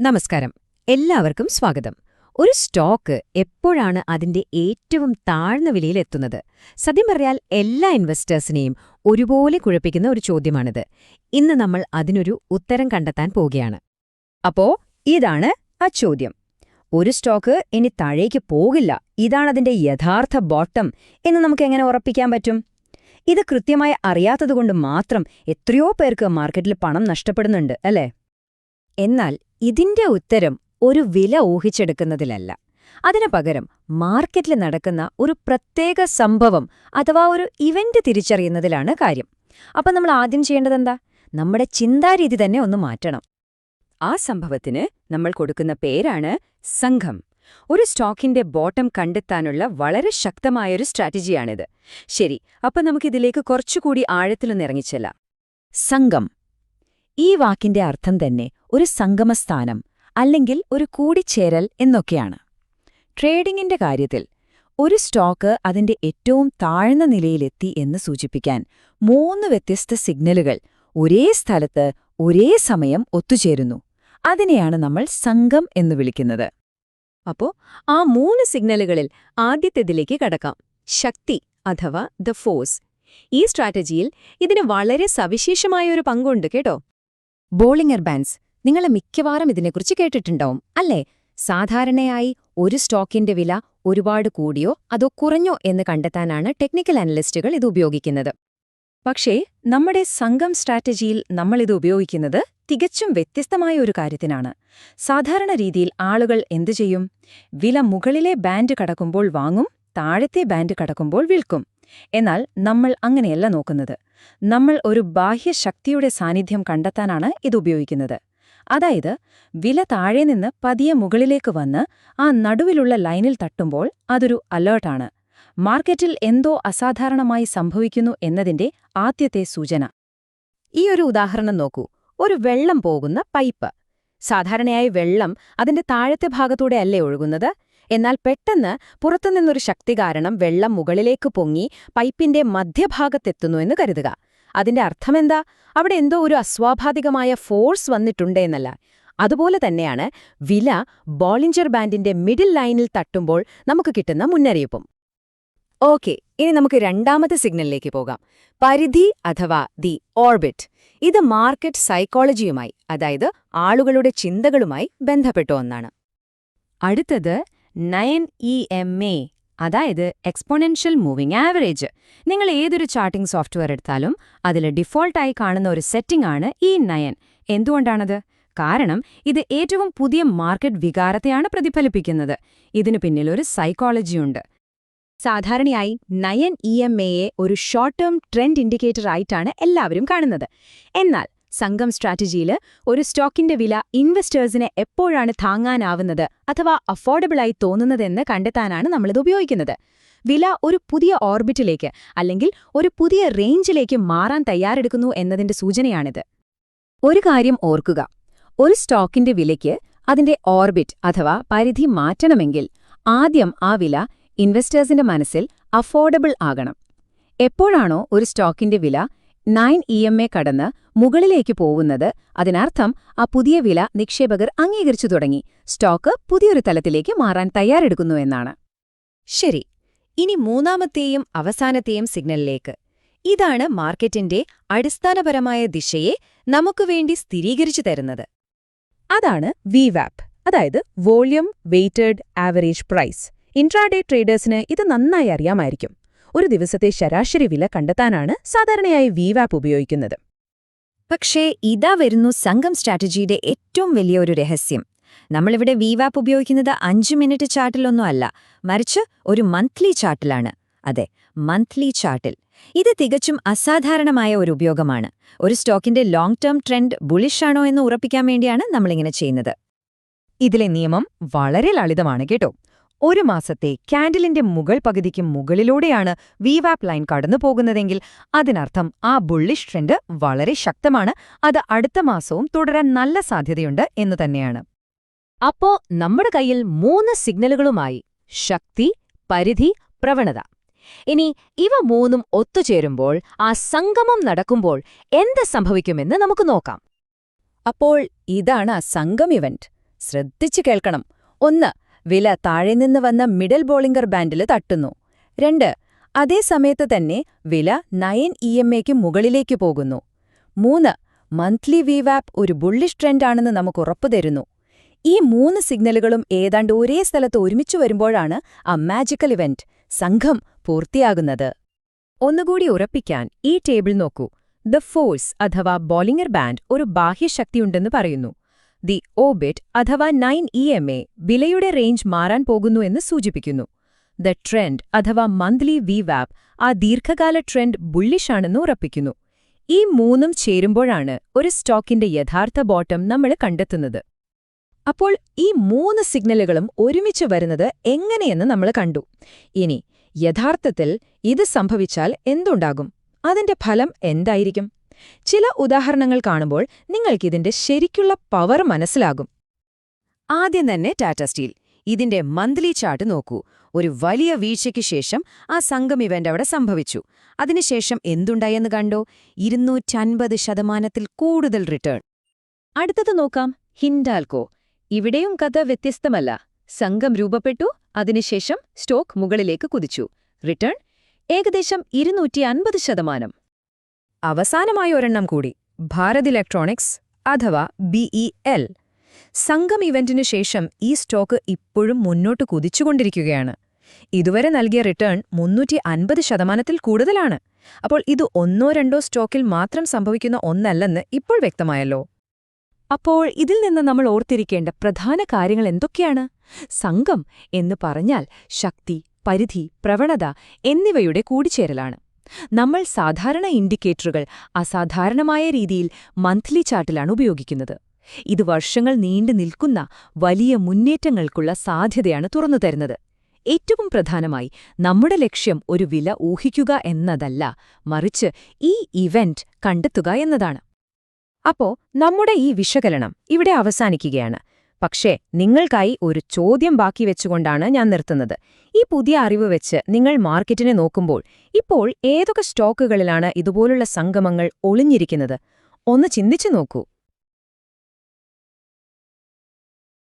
നമസ്കാരം. എല്ലാവർക്കും സ്വാഗതം. ഒരു സ്റ്റോക്ക് എപ്പോഴാണ് അതിന്റെ ഏറ്റവും താഴ്ന്ന വിലയിലെത്തുന്നത് സത്യം പറയാൽ എല്ലാ ഇൻവെസ്റ്റേഴ്സിനെയും ഒരുപോലെ കുഴപ്പിക്കുന്ന ഒരു ചോദ്യമാണിത്. ഇന്ന് നമ്മൾ അതിനൊരു ഉത്തരം കണ്ടെത്താൻ പോവുകയാണ്. അപ്പോ ഇതാണ് ആ ചോദ്യം. ഒരു സ്റ്റോക്ക് ഇനി താഴേക്ക് പോകില്ല. ഇതാണതിന്റെ യഥാർത്ഥ ബോട്ടം എന്ന് നമുക്ക് എങ്ങനെ ഉറപ്പിക്കാൻ പറ്റും? ഇത് കൃത്യമായി അറിയാത്തതുകൊണ്ട് മാത്രം എത്രയോ പേർക്ക് മാർക്കറ്റിൽ പണം നഷ്ടപ്പെടുന്നുണ്ട് അല്ലേ? എന്നാൽ ഇതിന്റെ ഉത്തരം ഒരു വില ഊഹിച്ചെടുക്കുന്നതിലല്ല. അതിനു പകരം മാർക്കറ്റിൽ നടക്കുന്ന ഒരു പ്രത്യേക സംഭവം അഥവാ ഒരു ഇവന്റ് തിരിച്ചറിയുന്നതിലാണ് കാര്യം. അപ്പം നമ്മൾ ആദ്യം ചെയ്യേണ്ടതെന്താ നമ്മുടെ ചിന്താരീതി തന്നെ ഒന്ന് മാറ്റണം. ആ സംഭവത്തിന് നമ്മൾ കൊടുക്കുന്ന പേരാണ് സംഘം. ഒരു സ്റ്റോക്കിന്റെ ബോട്ടം കണ്ടെത്താനുള്ള വളരെ ശക്തമായൊരു സ്ട്രാറ്റജിയാണിത്. ശരി അപ്പം നമുക്കിതിലേക്ക് കുറച്ചുകൂടി ആഴത്തിലൊന്നിറങ്ങിച്ചല്ല സംഘം. ഈ വാക്കിന്റെ അർത്ഥം തന്നെ ഒരു സംഗമസ്ഥാനം അല്ലെങ്കിൽ ഒരു കൂടിച്ചേരൽ എന്നൊക്കെയാണ്. ട്രേഡിംഗിന്റെ കാര്യത്തിൽ ഒരു സ്റ്റോക്ക് അതിന്റെ ഏറ്റവും താഴ്ന്ന നിലയിലെത്തി എന്ന് സൂചിപ്പിക്കാൻ മൂന്ന് വ്യത്യസ്ത സിഗ്നലുകൾ ഒരേ സ്ഥലത്ത് ഒരേ സമയം ഒത്തുചേരുന്നു. അതിനെയാണ് നമ്മൾ സംഘം എന്ന് വിളിക്കുന്നത്. അപ്പോ ആ മൂന്ന് സിഗ്നലുകളിൽ ആദ്യത്തേതിലേക്ക് കടക്കാം. ശക്തി അഥവാ ദ ഫോഴ്സ്. ഈ സ്ട്രാറ്റജിയിൽ ഇതിന് വളരെ സവിശേഷമായ ഒരു പങ്കുണ്ട് കേട്ടോ. ബോളിംഗർ ബാൻസ് നിങ്ങൾ മിക്കവാറും ഇതിനെക്കുറിച്ച് കേട്ടിട്ടുണ്ടാവും അല്ലേ? സാധാരണയായി ഒരു സ്റ്റോക്കിന്റെ വില ഒരുപാട് കൂടിയോ അതോ കുറഞ്ഞോ എന്ന് കണ്ടെത്താനാണ് ടെക്നിക്കൽ അനലിസ്റ്റുകൾ ഇത് ഉപയോഗിക്കുന്നത്. പക്ഷേ നമ്മുടെ സംഘം സ്ട്രാറ്റജിയിൽ നമ്മളിത് ഉപയോഗിക്കുന്നത് തികച്ചും വ്യത്യസ്തമായ ഒരു കാര്യത്തിനാണ്. സാധാരണ രീതിയിൽ ആളുകൾ എന്തു ചെയ്യും? വില മുകളിലെ ബാൻഡ് കടക്കുമ്പോൾ വാങ്ങും താഴത്തെ ബാൻഡ് കടക്കുമ്പോൾ വിൽക്കും. എന്നാൽ നമ്മൾ അങ്ങനെയല്ല നോക്കുന്നത്. നമ്മൾ ഒരു ബാഹ്യശക്തിയുടെ സാന്നിധ്യം കണ്ടെത്താനാണ് ഇത് ഉപയോഗിക്കുന്നത്. അതായത് വില താഴെ നിന്ന് പതിയെ മുകളിലേക്ക് വന്ന് ആ നടുവിലുള്ള ലൈനിൽ തട്ടുമ്പോൾ അതൊരു അലേർട്ടാണ് മാർക്കറ്റിൽ എന്തോ അസാധാരണമായി സംഭവിക്കുന്നു എന്നതിന്റെ ആദ്യത്തെ സൂചന. ഈ ഒരു ഉദാഹരണം നോക്കൂ. ഒരു വെള്ളം പോകുന്ന പൈപ്പ്. സാധാരണയായി വെള്ളം അതിന്റെ താഴത്തെ ഭാഗത്തൂടെ അല്ലേ ഒഴുകുന്നത്? എന്നാൽ പെട്ടെന്ന് പുറത്തുനിന്നൊരു ശക്തി കാരണം വെള്ളം മുകളിലേക്ക് പൊങ്ങി പൈപ്പിന്റെ മധ്യഭാഗത്തെത്തുന്നു എന്ന് കരുതുക. അതിന്റെ അർത്ഥമെന്താ? അവിടെ എന്തോ ഒരു അസ്വാഭാവികമായ ഫോഴ്സ് വന്നിട്ടുണ്ട് എന്നല്ല. അതുപോലെ തന്നെയാണ് വില ബോളിഞ്ചർ ബാൻഡിന്റെ മിഡിൽ ലൈനിൽ തട്ടുമ്പോൾ നമുക്ക് കിട്ടുന്ന മുന്നറിയിപ്പും. ഓക്കെ ഇനി നമുക്ക് രണ്ടാമത്തെ സിഗ്നലിലേക്ക് പോകാം. പരിധി അഥവാ ദി ഓർബിറ്റ്. ഇത് മാർക്കറ്റ് സൈക്കോളജിയുമായി അതായത് ആളുകളുടെ ചിന്തകളുമായി ബന്ധപ്പെട്ട ഒന്നാണ് അടുത്തത് നയൻ ഇ എം എ അതായത് എക്സ്പോണൻഷ്യൽ മൂവിംഗ് ആവറേജ് നിങ്ങൾ ഏതൊരു ചാർട്ടിംഗ് സോഫ്റ്റ്വെയർ എടുത്താലും അതിൽ ഡിഫോൾട്ടായി കാണുന്ന ഒരു സെറ്റിംഗ് ആണ് ഈ നയൻ. എന്തുകൊണ്ടാണത്? കാരണം ഇത് ഏറ്റവും പുതിയ മാർക്കറ്റ് വികാരത്തെയാണ് പ്രതിഫലിപ്പിക്കുന്നത്. ഇതിനു പിന്നിൽ ഒരു സൈക്കോളജിയുണ്ട് സാധാരണയായി നയൻ ഇ എം എയെ ഒരു ഷോർട്ട് ടേം ട്രെൻഡ് ഇൻഡിക്കേറ്റർ ആയിട്ടാണ് എല്ലാവരും കാണുന്നത്. എന്നാൽ സംഘം സ്ട്രാറ്റജിയിൽ ഒരു സ്റ്റോക്കിന്റെ വില ഇൻവെസ്റ്റേഴ്സിനെ എപ്പോഴാണ് താങ്ങാനാവുന്നത് അഥവാ അഫോർഡബിളായി തോന്നുന്നതെന്ന് കണ്ടെത്താനാണ് നമ്മളിത് ഉപയോഗിക്കുന്നത്. വില ഒരു പുതിയ ഓർബിറ്റിലേക്ക് അല്ലെങ്കിൽ ഒരു പുതിയ റേഞ്ചിലേക്ക് മാറാൻ തയ്യാറെടുക്കുന്നു എന്നതിന്റെ സൂചനയാണിത്. ഒരു കാര്യം ഓർക്കുക. ഒരു സ്റ്റോക്കിന്റെ വിലയ്ക്ക് അതിന്റെ ഓർബിറ്റ് അഥവാ പരിധി മാറ്റണമെങ്കിൽ ആദ്യം ആ വില ഇൻവെസ്റ്റേഴ്സിന്റെ മനസ്സിൽ അഫോർഡബിൾ ആകണം. എപ്പോഴാണോ ഒരു സ്റ്റോക്കിന്റെ വില നയൻ ഇ എം എ കടന്ന് മുകളിലേക്ക് പോവുന്നത് അതിനർത്ഥം ആ പുതിയ വില നിക്ഷേപകർ അംഗീകരിച്ചു തുടങ്ങി. സ്റ്റോക്ക് പുതിയൊരു തലത്തിലേക്ക് മാറാൻ തയ്യാറെടുക്കുന്നു എന്നാണ്. ശരി ഇനി മൂന്നാമത്തെയും അവസാനത്തെയും സിഗ്നലിലേക്ക്. ഇതാണ് മാർക്കറ്റിന്റെ അടിസ്ഥാനപരമായ ദിശയെ നമുക്ക് വേണ്ടി സ്ഥിരീകരിച്ചു തരുന്നത്. അതാണ് വി വാപ്പ് അതായത് volume weighted average price. Intraday ട്രേഡേഴ്സിന് ഇത് നന്നായി അറിയാമായിരിക്കും. ഒരു ദിവസത്തെ ശരാശരി വില കണ്ടെത്താനാണ് സാധാരണയായി വിവാപ്പ് ഉപയോഗിക്കുന്നത്. പക്ഷേ ഇതാ വരുന്നു സംഘം സ്ട്രാറ്റജിയുടെ ഏറ്റവും വലിയ ഒരു രഹസ്യം. നമ്മളിവിടെ വിവാപ്പ് ഉപയോഗിക്കുന്നത് അഞ്ച് മിനിറ്റ് ചാർട്ടിലൊന്നും അല്ല മറിച്ച് ഒരു മന്ത്ലി ചാർട്ടിലാണ്. അതെ മന്ത്ലി ചാർട്ടിൽ. ഇത് തികച്ചും അസാധാരണമായ ഒരു ഉപയോഗമാണ്. ഒരു സ്റ്റോക്കിന്റെ ലോങ് ടേം ട്രെൻഡ് ബുളിഷാണോ എന്ന് ഉറപ്പിക്കാൻ വേണ്ടിയാണ് നമ്മളിങ്ങനെ ചെയ്യുന്നത്. ഇതിലെ നിയമം വളരെ ലളിതമാണ് കേട്ടോ. ഒരു മാസത്തെ കാൻഡിലിന്റെ മുകൾ പകുതിക്കും മുകളിലൂടെയാണ് വിവാപ്പ് ലൈൻ കടന്നു പോകുന്നതെങ്കിൽ അതിനർത്ഥം ആ ബുള്ളിഷ് ട്രെൻഡ് വളരെ ശക്തമാണ്. അത് അടുത്ത മാസവും തുടരാൻ നല്ല സാധ്യതയുണ്ട് എന്നു തന്നെയാണ്. അപ്പോ നമ്മുടെ കയ്യിൽ മൂന്ന് സിഗ്നലുകളുമായി ശക്തി പരിധി പ്രവണത. ഇനി ഇവ മൂന്നും ഒത്തുചേരുമ്പോൾ ആ സംഗമം നടക്കുമ്പോൾ എന്ത് സംഭവിക്കുമെന്ന് നമുക്ക് നോക്കാം. അപ്പോൾ ഇതാണ് ആ സംഗം ഇവന്റ്. ശ്രദ്ധിച്ചു കേൾക്കണം. ഒന്ന് വില താഴെ നിന്ന് വന്ന മിഡൽ ബോളിംഗർ ബാൻഡിൽ തട്ടുന്നു. രണ്ട് അതേ സമയത്ത് തന്നെ വില നയൻ ഇ എം മുകളിലേക്ക് പോകുന്നു. മൂന്ന് മന്ത്ലി വിവാപ്പ് ഒരു ബുള്ളിഷ് ട്രെൻഡാണെന്ന് നമുക്ക് ഉറപ്പു തരുന്നു. ഈ മൂന്ന് സിഗ്നലുകളും ഏതാണ്ട് ഒരേ സ്ഥലത്ത് ഒരുമിച്ചു വരുമ്പോഴാണ് ആ മാജിക്കൽ ഇവന്റ് സംഘം പൂർത്തിയാകുന്നത്. ഒന്നുകൂടി ഉറപ്പിക്കാൻ ഈ ടേബിൾ നോക്കൂ. ദ ഫോഴ്സ് അഥവാ ബോളിംഗർ ബാൻഡ് ഒരു ബാഹ്യശക്തിയുണ്ടെന്ന് പറയുന്നു. ദി ഓബിറ്റ് അഥവാ നയൻ ഇ എം എ വിലയുടെ റേഞ്ച് മാറാൻ പോകുന്നു എന്ന് സൂചിപ്പിക്കുന്നു. ദ ട്രെൻഡ് അഥവാ മന്ത്ലി വി വാപ്പ് ആ ദീർഘകാല ട്രെൻഡ് ബുള്ളിഷാണെന്ന് ഉറപ്പിക്കുന്നു. ഈ മൂന്നും ചേരുമ്പോഴാണ് ഒരു സ്റ്റോക്കിന്റെ യഥാർത്ഥ ബോട്ടം നമ്മൾ കണ്ടെത്തുന്നത്. അപ്പോൾ ഈ മൂന്ന് സിഗ്നലുകളും ഒരുമിച്ച് വരുന്നത് എങ്ങനെയെന്ന് നമ്മൾ കണ്ടു. ഇനി യഥാർത്ഥത്തിൽ ഇത് സംഭവിച്ചാൽ എന്തുണ്ടാകും? അതിന്റെ ഫലം എന്തായിരിക്കും? ചില ഉദാഹരണങ്ങൾ കാണുമ്പോൾ നിങ്ങൾക്കിതിന്റെ ശരിക്കുള്ള പവർ മനസ്സിലാകും. ആദ്യം തന്നെ ടാറ്റ സ്റ്റീൽ. ഇതിന്റെ മന്ത്ലി ചാർട്ട് നോക്കൂ. ഒരു വലിയ വീഴ്ചയ്ക്ക് ശേഷം ആ സംഘം ഇവന്റ് അവിടെ സംഭവിച്ചു. അതിനുശേഷം എന്തുണ്ടായെന്ന് കണ്ടോ? ഇരുന്നൂറ്റൻപത് ശതമാനത്തിൽ കൂടുതൽ റിട്ടേൺ. അടുത്തത് നോക്കാം. ഹിൻഡാൽക്കോ ഇവിടെയും കഥ വ്യത്യസ്തമല്ല. സംഘം രൂപപ്പെട്ടു അതിനുശേഷം സ്റ്റോക്ക് മുകളിലേക്ക് കുതിച്ചു. റിട്ടേൺ? ഏകദേശം ഇരുന്നൂറ്റി അൻപത് ശതമാനം. അവസാനമായ ഒരെണ്ണം കൂടി ഭാരത് ഇലക്ട്രോണിക്സ് അഥവാ ബിഇഎൽ സംഘം ഇവന്റിനു ശേഷം ഈ സ്റ്റോക്ക് ഇപ്പോഴും മുന്നോട്ട് കുതിച്ചുകൊണ്ടിരിക്കുകയാണ്. ഇതുവരെ നൽകിയ റിട്ടേൺ മുന്നൂറ്റി അൻപത് ശതമാനത്തിൽ കൂടുതലാണ്. അപ്പോൾ ഇത് ഒന്നോ രണ്ടോ സ്റ്റോക്കിൽ മാത്രം സംഭവിക്കുന്ന ഒന്നല്ലെന്ന് ഇപ്പോൾ വ്യക്തമായല്ലോ. അപ്പോൾ ഇതിൽ നിന്ന് നമ്മൾ ഓർത്തിരിക്കേണ്ട പ്രധാന കാര്യങ്ങൾ എന്തൊക്കെയാണ്? സംഘം എന്ന് പറഞ്ഞാൽ ശക്തി പരിധി പ്രവണത എന്നിവയുടെ കൂടിച്ചേരലാണ്. നമ്മൾ സാധാരണ ഇൻഡിക്കേറ്ററുകൾ അസാധാരണമായ രീതിയിൽ മന്ത്ലി ചാർട്ടിലാണ് ഉപയോഗിക്കുന്നത്. ഇത് വർഷങ്ങൾ നീണ്ടു നിൽക്കുന്ന വലിയ മുന്നേറ്റങ്ങൾക്കുള്ള സാധ്യതയാണ് തുറന്നു തരുന്നത്. ഏറ്റവും പ്രധാനമായി നമ്മുടെ ലക്ഷ്യം ഒരു വില ഊഹിക്കുക എന്നതല്ല മറിച്ച് ഈ ഇവന്റ് കണ്ടെത്തുക എന്നതാണ്. അപ്പോ നമ്മുടെ ഈ വിശകലനം ഇവിടെ അവസാനിക്കുകയാണ്. പക്ഷേ നിങ്ങൾക്കായി ഒരു ചോദ്യം ബാക്കി വെച്ചുകൊണ്ടാണ് ഞാൻ നിർത്തുന്നത്. ഈ പുതിയ അറിവ് വെച്ച് നിങ്ങൾ മാർക്കറ്റിനെ നോക്കുമ്പോൾ ഇപ്പോൾ ഏതൊക്കെ സ്റ്റോക്കുകളിലാണ് ഇതുപോലുള്ള സംഗമങ്ങൾ ഒളിഞ്ഞിരിക്കുന്നത്? ഒന്ന് ചിന്തിച്ചു നോക്കൂ.